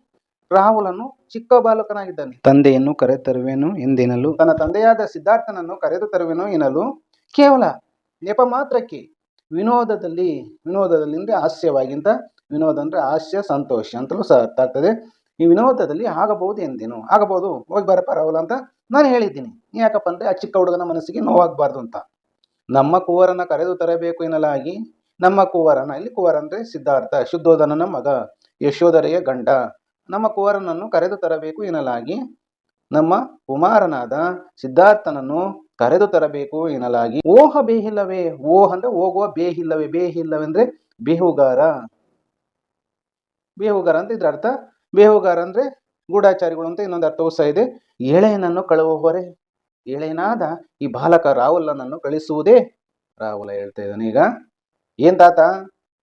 ರಾಹುಲನು ಚಿಕ್ಕ ಬಾಲಕನಾಗಿದ್ದಾನೆ. ತಂದೆಯನ್ನು ಕರೆತರುವೆನು ಎಂದೆನಲು? ತನ್ನ ತಂದೆಯಾದ ಸಿದ್ಧಾರ್ಥನನ್ನು ಕರೆದು ತರುವೆನು ಎನ್ನಲು? ಕೇವಲ ನೆಪ ಮಾತ್ರಕ್ಕೆ ವಿನೋದದಲ್ಲಿ ವಿನೋದದಲ್ಲಿ ಅಂದ್ರೆ ಹಾಸ್ಯವಾಗಿಂತ ವಿನೋದ ಅಂದ್ರೆ ಹಾಸ್ಯ ಸಂತೋಷ ಅಂತಲೂ ಸಹ ಅರ್ಥ ಆಗ್ತದೆ. ಈ ವಿನೋದದಲ್ಲಿ ಆಗಬಹುದು ಎಂದೇನು? ಆಗಬಹುದು ಹೋಗಿ ಬರಪ್ಪ ರಾಹುಲ್ ಅಂತ ನಾನು ಹೇಳಿದ್ದೀನಿ. ಯಾಕಪ್ಪ ಅಂದ್ರೆ ಆ ಚಿಕ್ಕ ಹುಡುಗನ ಮನಸ್ಸಿಗೆ ನೋವಾಗಬಾರ್ದು ಅಂತ. ನಮ್ಮ ಕುವರನ ಕರೆದು ತರಬೇಕು ಎನ್ನಲಾಗಿ ನಮ್ಮ ಕುವರನ ಇಲ್ಲಿ ಕುವರ ಅಂದ್ರೆ ಸಿದ್ಧಾರ್ಥ ಶುದ್ಧೋಧನನ ಮಗ ಯಶೋಧರೆಯ ಗಂಡ. ನಮ್ಮ ಕುವರನನ್ನು ಕರೆದು ತರಬೇಕು ಎನ್ನಲಾಗಿ, ನಮ್ಮ ಕುಮಾರನಾದ ಸಿದ್ಧಾರ್ಥನನ್ನು ಕರೆದು ತರಬೇಕು ಎನ್ನಲಾಗಿ. ಓಹ ಬೇಹಿಲ್ಲವೇ, ಓಹ್ ಅಂದ್ರೆ ಹೋಗುವ ಬೇಹಿಲ್ಲವೇ, ಬೇಹಿಲ್ಲವೆಂದ್ರೆ ಬೇಹುಗಾರ. ಬೇಹುಗಾರ ಅಂತ ಇದ್ರ ಅರ್ಥ, ಬೇಹುಗಾರ ಅಂದ್ರೆ ಗೂಢಾಚಾರಿಗಳು ಅಂತ ಇನ್ನೊಂದು ಅರ್ಥವೂ ಸಹ ಇದೆ. ಕಳುವ ಹೊರೆ ಎಳೆಯನಾದ ಈ ಬಾಲಕ ರಾಹುಲನನ್ನು ಕಳಿಸುವುದೇ? ರಾಹುಲ ಹೇಳ್ತಾ ಇದ್ದಾನೆ. ಈಗ ಏನ್ ತಾತ,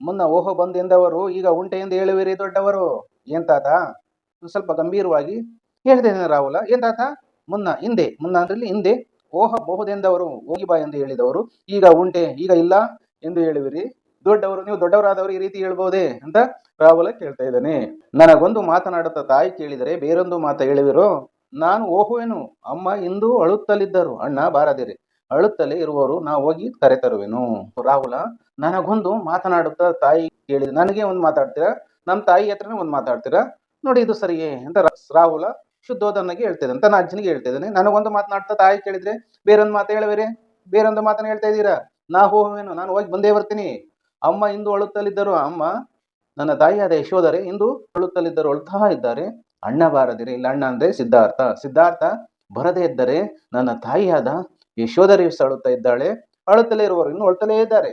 ಮುನ್ನ ಓಹೋ ಬಂದೆಂದವರು ಈಗ ಉಂಟೆ ಎಂದು ಹೇಳುವಿರಿ ದೊಡ್ಡವರು? ಏನ್ ತಾತ? ಸ್ವಲ್ಪ ಗಂಭೀರವಾಗಿ ಹೇಳ್ತೇನೆ ರಾಹುಲ. ಏನ್ ತಾತ? ಮುನ್ನ, ಹಿಂದೆ. ಮುನ್ನ ಅಂದ್ರೆ ಇಲ್ಲಿ ಹಿಂದೆ. ಓಹ, ಬಹುದೆಂದವರು, ಹೋಗಿ ಬಾ ಎಂದು ಹೇಳಿದವರು. ಈಗ ಉಂಟೆ, ಈಗ ಇಲ್ಲ ಎಂದು ಹೇಳುವಿರಿ. ದೊಡ್ಡವರು, ನೀವು ದೊಡ್ಡವರಾದವರು ಈ ರೀತಿ ಹೇಳ್ಬೋದೇ ಅಂತ ರಾಹುಲ ಕೇಳ್ತಾ ಇದ್ದಾನೆ. ನನಗೊಂದು ಮಾತನಾಡುತ್ತ ತಾಯಿ ಕೇಳಿದರೆ ಬೇರೊಂದು ಮಾತ ಹೇಳುವಿರೋ? ನಾನು ಓಹುವೆನು. ಅಮ್ಮ ಇಂದು ಅಳುತ್ತಲಿದ್ದರು. ಅಣ್ಣ ಬಾರದಿರಿ. ಅಳುತ್ತಲೇ ಇರುವವರು ನಾ ಹೋಗಿ ಕರೆತರುವೆನು. ರಾಹುಲ, ನನಗೊಂದು ಮಾತನಾಡುತ್ತಾ ತಾಯಿ ಕೇಳಿದ ನನಗೆ ಒಂದು ಮಾತಾಡ್ತೀರಾ? ನಮ್ಮ ತಾಯಿ ಹತ್ರನೇ ಒಂದು ಮಾತಾಡ್ತೀರಾ? ನೋಡಿ ಇದು ಸರಿಯೇ ಅಂತ ರಾಹುಲ ಶುದ್ಧೋಧನಿಗೆ ಹೇಳ್ತಿದ್ದಾನೆ ತನ್ನ ಅಜ್ಜನಿಗೆ ಹೇಳ್ತಿದ್ದಾನೆ. ನನಗೊಂದು ಮಾತನಾಡ್ತಾ ತಾಯಿ ಕೇಳಿದ್ರೆ ಬೇರೊಂದು ಮಾತು ಹೇಳಬೇರೆ ಬೇರೊಂದು ಮಾತನ್ನ ಹೇಳ್ತಾ ಇದ್ದೀರಾ? ನಾ ಹೋಗುವೇನು ನಾನು ಹೋಗಿ ಬಂದೇ ಬರ್ತೀನಿ. ಅಮ್ಮ ಇಂದು ಅಳುತ್ತಲಿದ್ದರು. ಅಮ್ಮ, ನನ್ನ ತಾಯಿಯಾದ ಯಶೋಧರೆ ಇಂದು ಅಳುತ್ತಲಿದ್ದರು. ಅಳುತ್ತಾ ಇದ್ದಾರೆ. ಅಣ್ಣ ಬಾರದಿರಿ. ಇಲ್ಲ ಅಣ್ಣ ಅಂದ್ರೆ ಸಿದ್ಧಾರ್ಥ. ಸಿದ್ಧಾರ್ಥ ಬರದೇ ಇದ್ದರೆ ನನ್ನ ತಾಯಿಯಾದ ಯಶೋಧರೆ ಅಳುತ್ತಾ ಇದ್ದಾಳೆ. ಅಳುತ್ತಲೇ ಇರುವರು ಇನ್ನು ಅಳುತ್ತಲೇ ಇದ್ದಾರೆ.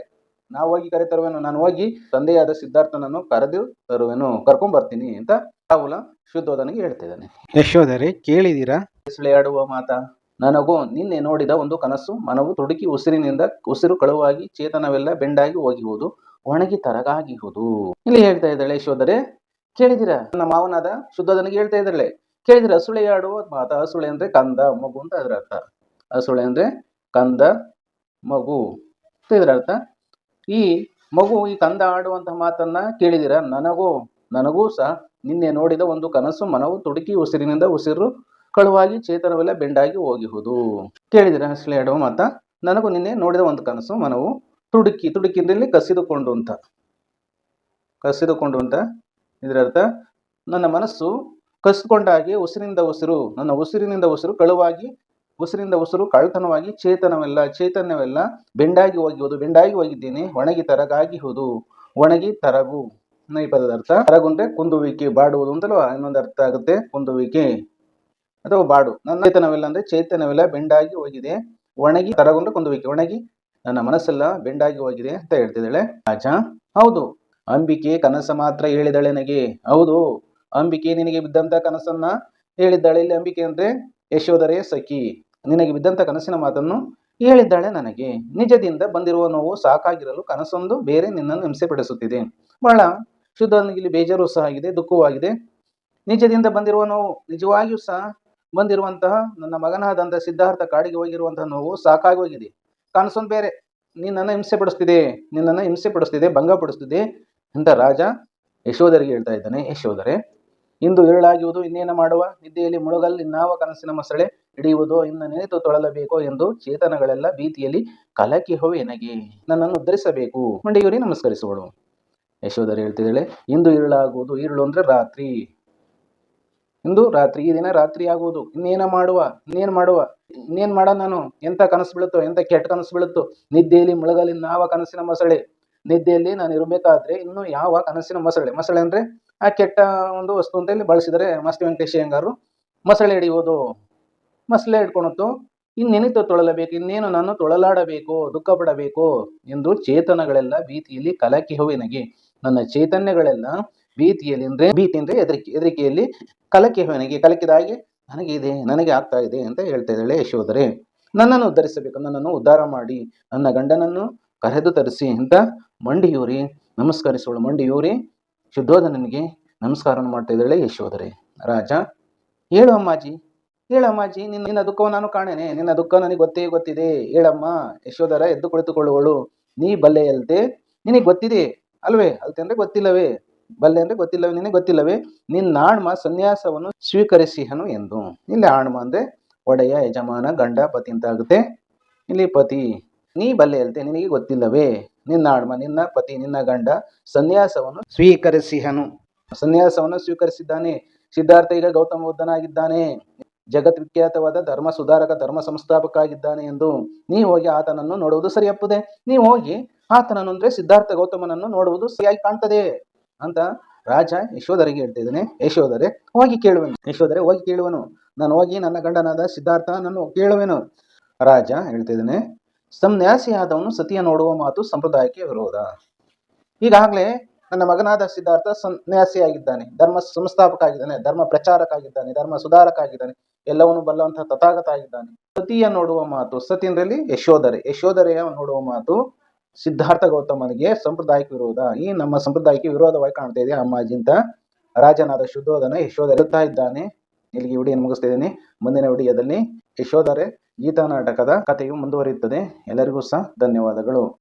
ನಾವು ಹೋಗಿ ಕರೆ ತರುವೆನು ನಾನು ಹೋಗಿ ತಂದೆಯಾದ ಸಿದ್ಧಾರ್ಥನನ್ನು ಕರೆದು ತರುವೆನು. ಕರ್ಕೊಂಡ್ ಬರ್ತೀನಿ ಅಂತ ರಾಹುಲ ಶುದ್ಧೋಧನಿಗೆ ಹೇಳ್ತಿದ್ದಾನೆ. ಯಶೋಧರೆ ಕೇಳಿದೀರಾ? ಬಿಸಿಳೆಯಾಡುವ ಮಾತ. ನನಗೂ ನಿನ್ನೆ ನೋಡಿದ ಒಂದು ಕನಸು. ಮನವು ತುಡುಕಿ ಉಸಿರಿನಿಂದ ಉಸಿರು ಕಳುವಾಗಿ ಚೇತನವೆಲ್ಲ ಬೆಂಡಾಗಿ ಹೋಗಿಹುದು. ಒಣಗಿ ತರಗಾಗಿಹುದು ಇಲ್ಲಿ ಹೇಳ್ತಾ ಇದ್ದಾಳೆ ಯಶೋಧರೆ ಕೇಳಿದಿರಾ? ನನ್ನ ಮಾವನಾದ ಶುದ್ಧೋಧನಿಗೆ ಹೇಳ್ತಾ ಇದ್ದಾಳೆ. ಕೇಳಿದಿರ? ಆಡುವ ಮಾತ. ಹಸುಳೆ ಅಂದ್ರೆ ಕಂದ ಮಗು ಅಂತ ಅದರ ಅರ್ಥ. ಹಸುಳೆ ಅಂದ್ರೆ ಕಂದ ಮಗು ಇದ್ರ ಅರ್ಥ. ಈ ಮಗು ಈ ಕಂದ ಆಡುವಂತಹ ಮಾತನ್ನ ಕೇಳಿದಿರ, ನನಗೂ ನನಗೂ ಸಹ ನಿನ್ನೆ ನೋಡಿದ ಒಂದು ಕನಸು ಮನವು ತುಡುಕಿ ಉಸಿರಿನಿಂದ ಉಸಿರು ಕಳುವಾಗಿ ಚೇತನವೆಲ್ಲ ಬೆಂಡಾಗಿ ಹೋಗಿಹುದು. ಕೇಳಿದಿರ ಹಸಳೆ ಆಡುವ ಮಾತ, ನನಗೂ ನಿನ್ನೆ ನೋಡಿದ ಒಂದು ಕನಸು ಮನವು ತುಡುಕಿ, ತುಡುಕಿನಲ್ಲಿ ಕಸಿದುಕೊಂಡು ಅಂತ ಕಸಿದುಕೊಂಡು ಅಂತ ಇದರರ್ಥ, ನನ್ನ ಮನಸ್ಸು ಕಸಿದುಕೊಂಡಾಗಿ ಉಸಿರಿನಿಂದ ಉಸಿರು, ನನ್ನ ಉಸಿರಿನಿಂದ ಉಸಿರು ಕಳುವಾಗಿ ಉಸಿರಿಂದ ಉಸಿರು ಕಳ್ತನವಾಗಿ ಚೇತನವೆಲ್ಲ, ಚೇತನ್ಯವೆಲ್ಲ ಬೆಂಡಾಗಿ ಹೋಗಿಹುದು ಬೆಂಡಾಗಿ ಹೋಗಿದ್ದೀನಿ, ಒಣಗಿ ತರಗಾಗಿ ಹೋದು, ಒಣಗಿ ತರಗು. ಈ ಪದದ ಅರ್ಥ ತರಗು ಅಂದ್ರೆ ಕುಂದುವಿಕೆ, ಬಾಡುವುದು ಅಂತಲೂ ಇನ್ನೊಂದು ಅರ್ಥ ಆಗುತ್ತೆ, ಕುಂದುವಿಕೆ. ಅಥವಾ ಬಾಡು. ನನ್ನ ಚೇತನವೆಲ್ಲ ಅಂದ್ರೆ ಚೈತನ್ಯವೆಲ್ಲ ಬೆಂಡಾಗಿ ಹೋಗಿದೆ, ಒಣಗಿ ತರಗುಂದ್ರೆ ಕುಂದುವಿಕೆ. ಒಣಗಿ ನನ್ನ ಮನಸ್ಸೆಲ್ಲ ಬೆಂಡಾಗಿ ಹೋಗಿದೆ ಅಂತ ಹೇಳ್ತಿದ್ದಾಳೆ ರಾಜ. ಹೌದು, ಅಂಬಿಕೆ ಕನಸ ಮಾತ್ರ ಹೇಳಿದಳೆ ನನಗೆ. ಹೌದು, ಅಂಬಿಕೆ ನಿನಗೆ ಬಿದ್ದಂತ ಕನಸನ್ನ ಹೇಳಿದ್ದಾಳೆ. ಇಲ್ಲಿ ಅಂಬಿಕೆ ಅಂದ್ರೆ ಯಶೋಧರೆಯ ಸಖಿ, ನಿನಗೆ ಬಿದ್ದಂಥ ಕನಸಿನ ಮಾತನ್ನು ಹೇಳಿದ್ದಾಳೆ ನನಗೆ. ನಿಜದಿಂದ ಬಂದಿರುವ ನೋವು ಸಾಕಾಗಿರಲು ಕನಸೊಂದು ಬೇರೆ ನಿನ್ನನ್ನು ಹಿಂಸೆ ಪಡಿಸುತ್ತಿದೆ ಬಹಳ ಶುದ್ಧನಿಗೆ ಇಲ್ಲಿ ಬೇಜಾರು ಸಹ ಆಗಿದೆ ದುಃಖವಾಗಿದೆ ನಿಜದಿಂದ ಬಂದಿರುವ ನೋವು ನಿಜವಾಗಿಯೂ ಸಹ ಬಂದಿರುವಂತಹ ನನ್ನ ಮಗನಾದಂತಹ ಸಿದ್ಧಾರ್ಥ ಕಾಡಿಗೆ ಹೋಗಿರುವಂತಹ ನೋವು ಸಾಕಾಗಿ ಹೋಗಿದೆ. ಕನಸೊಂದು ಬೇರೆ ನಿನ್ನನ್ನು ಹಿಂಸೆ ಪಡಿಸ್ತಿದೆ ನಿನ್ನನ್ನು ಹಿಂಸೆ ಪಡಿಸ್ತಿದೆ ಭಂಗ ಪಡಿಸ್ತಿದೆ ಅಂತ ರಾಜ ಯಶೋಧರಿಗೆ ಹೇಳ್ತಾ ಇದ್ದಾನೆ. ಯಶೋಧರೆ ಇಂದು ಇರುಳಾಗುವುದು, ಇನ್ನೇನು ಮಾಡುವ? ನಿದ್ದೆಯಲ್ಲಿ ಮುಳುಗಲ್ ಇನ್ನಾವ ಕನಸಿನ ಮೊಸಳೆ ಹಿಡಿಯುವುದೋ, ಇನ್ನು ನೆನೆತು ತೊಳಲಬೇಕೋ ಎಂದು ಚೇತನಗಳೆಲ್ಲ ಭೀತಿಯಲ್ಲಿ ಕಲಕಿ ಹೋವೆ ನನಗೆ ನನ್ನನ್ನು ಉದ್ಧರಿಸಬೇಕು. ಮಂಡಿಯೂರಿ, ನಮಸ್ಕರಿಸುವಳು. ಯಶೋಧರ ಹೇಳ್ತಿದ್ದಾಳೆ, ಇಂದು ಇರುಳಾಗುವುದು, ಇರುಳು ಅಂದ್ರೆ ರಾತ್ರಿ. ಇಂದು ರಾತ್ರಿ, ಈ ದಿನ ರಾತ್ರಿ ಆಗುವುದು ಇನ್ನೇನ ಮಾಡುವ? ಇನ್ನೇನು ಮಾಡುವ? ಇನ್ನೇನ್ ಮಾಡ ನಾನು? ಎಂತ ಕನಸು ಬೀಳುತ್ತೋ, ಎಂತ ಕೆಟ್ಟ ಕನಸು ಬೀಳುತ್ತೋ? ನಿದ್ದೆಯಲ್ಲಿ ಮುಳುಗಲಿ ಇನ್ನಾವ ಕನಸಿನ ಮೊಸಳೆ. ನಿದ್ದೆಯಲ್ಲಿ ನಾನು ಇರಬೇಕಾದ್ರೆ ಇನ್ನು ಯಾವ ಕನಸಿನ ಮೊಸಳೆ? ಮೊಸಳೆ ಅಂದ್ರೆ? ಆ ಕೆಟ್ಟ ಒಂದು ವಸ್ತು ಅಂತ ಇಲ್ಲಿ ಬಳಸಿದರೆ ಮಸ್ತಿ ವೆಂಕಟೇಶ ಅಯ್ಯಂಗಾರು. ಮಸಳೆ ಹಿಡಿಯುವುದು, ಮಸಳೆ ಹಿಡ್ಕೊಳತ್ತು ಇನ್ನೆನಿತು ತೊಳಲಬೇಕು, ಇನ್ನೇನು ನಾನು ತೊಳಲಾಡಬೇಕು, ದುಃಖ ಪಡಬೇಕು ಎಂದು ಚೇತನಗಳೆಲ್ಲ ಭೀತಿಯಲ್ಲಿ ಕಲಕಿ ಹೋವೆನಗೆ ನನ್ನ ಚೈತನ್ಯಗಳೆಲ್ಲ ಭೀತಿಯಲ್ಲಿ ಅಂದ್ರೆ, ಭೀತಿ ಅಂದ್ರೆ ಹೆದರಿಕೆ, ಹೆದರಿಕೆಯಲ್ಲಿ ಕಲಕಿ ಹೋವೆನಗೆ ಕಲಕಿದ ಹಾಗೆ ನನಗೆ ಇದೆ ನನಗೆ ಆಗ್ತಾ ಇದೆ ಅಂತ ಹೇಳ್ತಾ ಇದ್ದಾಳೆ ಯಶೋಧರೆ. ನನ್ನನ್ನು ಉದ್ಧರಿಸಬೇಕು, ನನ್ನನ್ನು ಉದ್ಧಾರ ಮಾಡಿ, ನನ್ನ ಗಂಡನನ್ನು ಕರೆದು ತರಿಸಿ ಅಂತ ಮಂಡಿಯೂರಿ, ನಮಸ್ಕರಿಸೋಳು ಮಂಡಿಯೂರಿ. ಶುದ್ಧೋಧನನಿಗೆ ನಮಸ್ಕಾರವನ್ನು ಮಾಡ್ತಾ ಇದ್ದಾಳೆ ಯಶೋಧರೆ. ರಾಜ, ಹೇಳು ಅಮ್ಮಾಜಿ ಹೇಳು ಅಮ್ಮಾಜಿ, ನಿನ್ನ ನಿನ್ನ ದುಃಖವನ್ನು ನಾನು ಕಾಣೇನೆ, ನಿನ್ನ ದುಃಖ ನನಗೆ ಗೊತ್ತೇ ಗೊತ್ತಿದೆ. ಹೇಳಮ್ಮ, ಯಶೋಧರ ಎದ್ದು ಕುಳಿತುಕೊಳ್ಳುವಳು. ನೀ ಬಲ್ಲೆ ಅಲ್ತೆ ನಿನಗೆ ಗೊತ್ತಿದೆ ಅಲ್ವೇ? ಅಲ್ತೆ ಅಂದ್ರೆ ಗೊತ್ತಿಲ್ಲವೇ? ಬಲ್ಲೆ ಅಂದ್ರೆ ಗೊತ್ತಿಲ್ಲವೇ? ನಿನಗೆ ಗೊತ್ತಿಲ್ಲವೇ? ನಿನ್ನ ಆಣ್ಮ ಸನ್ಯಾಸವನ್ನು ಸ್ವೀಕರಿಸಿಹನು ಎಂದು. ಇಲ್ಲಿ ಆಣ್ಮ ಅಂದ್ರೆ ಒಡೆಯ, ಯಜಮಾನ, ಗಂಡ, ಪತಿ ಅಂತ ಆಗುತ್ತೆ. ಇಲ್ಲಿ ಪತಿ, ನೀ ಬಲ್ಲೆ ಅಲ್ತೆ ನಿನಗೆ ಗೊತ್ತಿಲ್ಲವೇ? ನಿನ್ನ ಆಡ್ಮ, ನಿನ್ನ ಪತಿ, ನಿನ್ನ ಗಂಡ ಸನ್ಯಾಸವನ್ನು ಸ್ವೀಕರಿಸಿಹನು. ಸನ್ಯಾಸವನ್ನು ಸ್ವೀಕರಿಸಿದ್ದಾನೆ. ಸಿದ್ಧಾರ್ಥ ಈಗ ಗೌತಮ ಬುದ್ಧನಾಗಿದ್ದಾನೆ ಜಗತ್ ವಿಖ್ಯಾತವಾದ ಧರ್ಮ ಸುಧಾರಕ, ಧರ್ಮ ಸಂಸ್ಥಾಪಕ ಆಗಿದ್ದಾನೆ ಎಂದು ನೀ ಹೋಗಿ ಆತನನ್ನು ನೋಡುವುದು ಸರಿಯಪ್ಪದೆ. ನೀವು ಹೋಗಿ ಆತನನ್ನು ಅಂದ್ರೆ ಸಿದ್ಧಾರ್ಥ ಗೌತಮನನ್ನು ನೋಡುವುದು ಸರಿಯಾಗಿ ಕಾಣ್ತದೆ ಅಂತ ರಾಜ ಯಶೋಧರಿಗೆ ಹೇಳ್ತಾ ಇದ್ದಾನೆ ಯಶೋಧರೆ, ಹೋಗಿ ಕೇಳುವನು. ಯಶೋಧರೆ, ಹೋಗಿ ಕೇಳುವನು. ನಾನು ಹೋಗಿ ನನ್ನ ಗಂಡನಾದ ಸಿದ್ಧಾರ್ಥ ನಾನು ಕೇಳುವೆನು. ರಾಜ ಹೇಳ್ತಾ ಇದ್ದಾನೆ ಸನ್ಯಾಸಿಯಾದವನು ಸತಿಯ ನೋಡುವ ಮಾತು ಸಂಪ್ರದಾಯಕ್ಕೆ ವಿರೋಧ. ಈಗಾಗಲೇ ನನ್ನ ಮಗನಾದ ಸಿದ್ಧಾರ್ಥ ಸನ್ಯಾಸಿಯಾಗಿದ್ದಾನೆ. ಧರ್ಮ ಸಂಸ್ಥಾಪಕ ಆಗಿದ್ದಾನೆ ಧರ್ಮ ಪ್ರಚಾರಕ ಆಗಿದ್ದಾನೆ ಧರ್ಮ ಸುಧಾರಕ ಆಗಿದ್ದಾನೆ ಎಲ್ಲವನ್ನು ಬಲ್ಲವಂತಹ ತಥಾಗತ ಆಗಿದ್ದಾನೆ ಸತಿಯ ನೋಡುವ ಮಾತು ಸತಿ ಯಶೋಧರೆ. ಯಶೋಧರೆಯ ನೋಡುವ ಮಾತು ಸಿದ್ಧಾರ್ಥ ಗೌತಮನಿಗೆ ಸಂಪ್ರದಾಯಕ್ಕೆ ವಿರೋಧ. ಈ ನಮ್ಮ ಸಂಪ್ರದಾಯಕ್ಕೆ ವಿರೋಧವಾಗಿ ಕಾಣ್ತಾ ಇದೆ ಅಮ್ಮಾಜಿಂತ ರಾಜನಾದ ಶುದ್ಧೋಧನ ಯಶೋಧರೆ ಇದ್ದಾನೆ. ಇಲ್ಲಿಗೆ ವಿಡಿಯೋನ ಮುಗಿಸ್ತಾ ಇದ್ದೀನಿ. ಮುಂದಿನ ವಿಡಿಯೋದಲ್ಲಿ ಯಶೋಧರೆ ಗೀತಾ ನಾಟಕದ ಕಥೆಯು ಮುಂದುವರಿಯುತ್ತದೆ. ಎಲ್ಲರಿಗೂ ಸಹ ಧನ್ಯವಾದಗಳು.